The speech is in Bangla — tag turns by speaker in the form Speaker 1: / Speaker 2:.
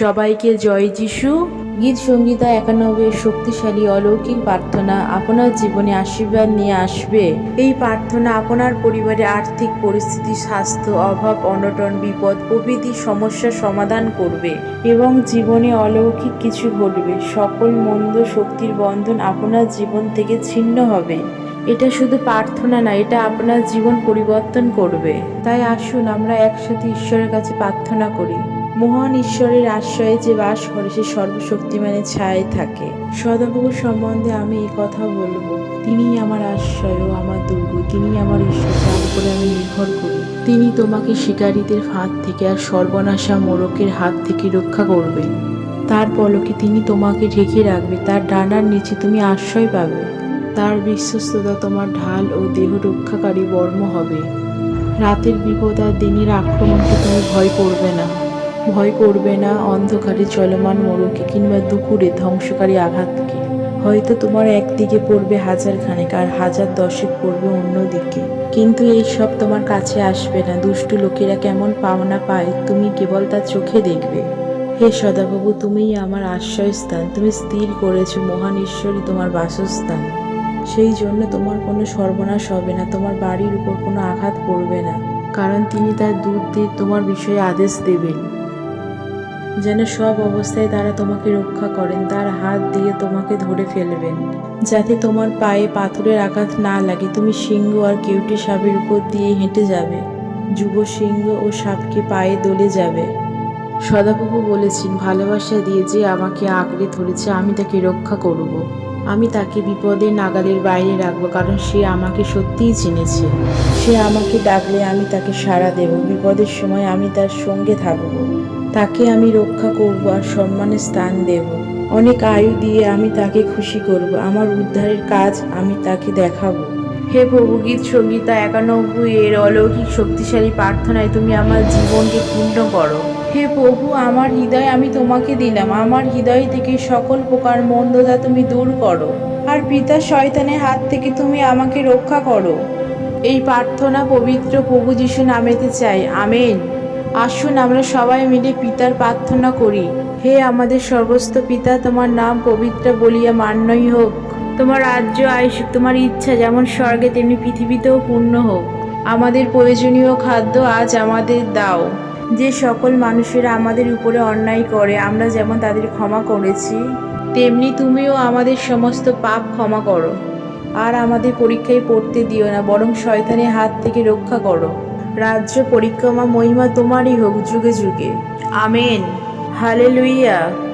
Speaker 1: সবাইকে জয় যিশু। গীত সঙ্গীতা একানব্বই শক্তিশালী অলৌকিক প্রার্থনা আপনার জীবনে আশীর্বাদ নিয়ে আসবে। এই প্রার্থনা আপনার পরিবারের আর্থিক পরিস্থিতি, স্বাস্থ্য অভাব, অনটন, বিপদ, প্রভৃতি সমস্যার সমাধান করবে এবং জীবনে অলৌকিক কিছু ঘটবে। সকল মন্দ শক্তির বন্ধন আপনার জীবন থেকে ছিন্ন হবে। এটা শুধু প্রার্থনা না, এটা আপনার জীবন পরিবর্তন করবে। তাই আসুন, আমরা একসাথে ঈশ্বরের কাছে প্রার্থনা করি। মহান ঈশ্বরের আশ্রয়ে যে বাস করে, সে সর্বশক্তিমানের ছায় থাকে। সদাপ্রভু সম্বন্ধে আমি এই কথা বলব। তিনিই আমার আশ্রয় ও আমার দুর্গ। তিনি আমার ঈশ্বর তার উপরে আমি নির্ভর করি। তিনি তোমাকে শিকারীদের ফাঁদ থেকে আর সর্বনাশা মোরকের হাত থেকে রক্ষা করবেন। তার পলকে তিনি তোমাকে ঢেকে রাখবে। তার ডানার নিচে তুমি আশ্রয় পাবে। তার বিশ্বস্ততা তোমার ঢাল ও দেহ রক্ষাকারী বর্ম হবে। রাতের বিপদ আর দিনের আক্রমণকে তুমি ভয় করবে না। ভয় করবে না অন্ধকারে চলমান মোড়কে কিংবা দুপুরে ধ্বংসকারী আঘাতকে। হয়তো তোমার একদিকে পড়বে হাজার খানেক আর হাজার দশেক পড়বে অন্যদিকে। কিন্তু এই সব তোমার কাছে আসবে না। দুষ্টু লোকেরা কেমন পাওনা পায়, তুমি কেবল তার চোখে দেখবে। হে সদাবাবু, তুমিই আমার আশ্রয়স্থান। তুমি স্থির করেছ, মহান ঈশ্বরই তোমার বাসস্থান। সেই জন্য তোমার কোনো সর্বনাশ হবে না, তোমার বাড়ির উপর কোনো আঘাত পড়বে না। কারণ তিনি তার দুধ দিয়ে তোমার বিষয়ে আদেশ দেবেন। যেন সব অবস্থায় তারা তোমাকে রক্ষা করেন, তার হাত দিয়ে তোমাকে ধরে ফেলবেন। যাতে তোমার পায়ে পাথরের আঘাত না লাগে, তুমি সিংহ আর কেউটি সাপের উপর দিয়ে হেঁটে যাবে। যুব সিংহ ও সাপকে পায়ে দলে যাবে। সদাপ্রভু বলেছেন, ভালোবাসা দিয়ে যে আমাকে আঁকড়ে ধরেছে, আমি তাকে রক্ষা করব। আমি তাকে বিপদের নাগালের বাইরে রাখব, কারণ সে আমাকে সত্যিই চিনেছে। সে আমাকে ডাকলে আমি তাকে সাড়া দেব। বিপদের সময় আমি তার সঙ্গে থাকব। তাকে আমি রক্ষা করব আর সম্মানের স্থান দেব। অনেক আয়ু দিয়ে আমি তাকে খুশি করব। আমার উদ্ধারের কাজ আমি তাকে দেখাবো। হে প্রভু গীত সঙ্গীতা একানব্বই এর অলৌকিক শক্তিশালী প্রার্থনায় তুমি আমার জীবনকে পূর্ণ করো। হে প্রভু আমার হৃদয় আমি তোমাকে দিলাম। আমার হৃদয় থেকে সকল প্রকার মন্দতা তুমি দূর করো। আর পিতা শয়তানের হাত থেকে তুমি আমাকে রক্ষা করো। এই প্রার্থনা পবিত্র প্রভু যিশু নামেতে চাই। আমেন। আসুন আমরা সবাই মিলে পিতার প্রার্থনা করি। হে আমাদের সর্বস্ত পিতা, তোমার নাম পবিত্র বলিয়া মান্যই হোক। তোমার রাজ্য আয়ুষ, তোমার ইচ্ছা যেমন স্বর্গে, তেমনি পৃথিবীতেও পূর্ণ হোক। আমাদের প্রয়োজনীয় খাদ্য আজ আমাদের দাও। যে সকল মানুষেরা আমাদের উপরে অন্যায় করে, আমরা যেমন তাদের ক্ষমা করেছি, তেমনি তুমিও আমাদের সমস্ত পাপ ক্ষমা করো। আর আমাদের পরীক্ষায় পড়তে দিও না, বরং শয়তানের হাত থেকে রক্ষা করো। রাজ্য পরিক্রমা মহিমা তোমারই হোক যুগে যুগে। আমেন। হালেলুইয়া।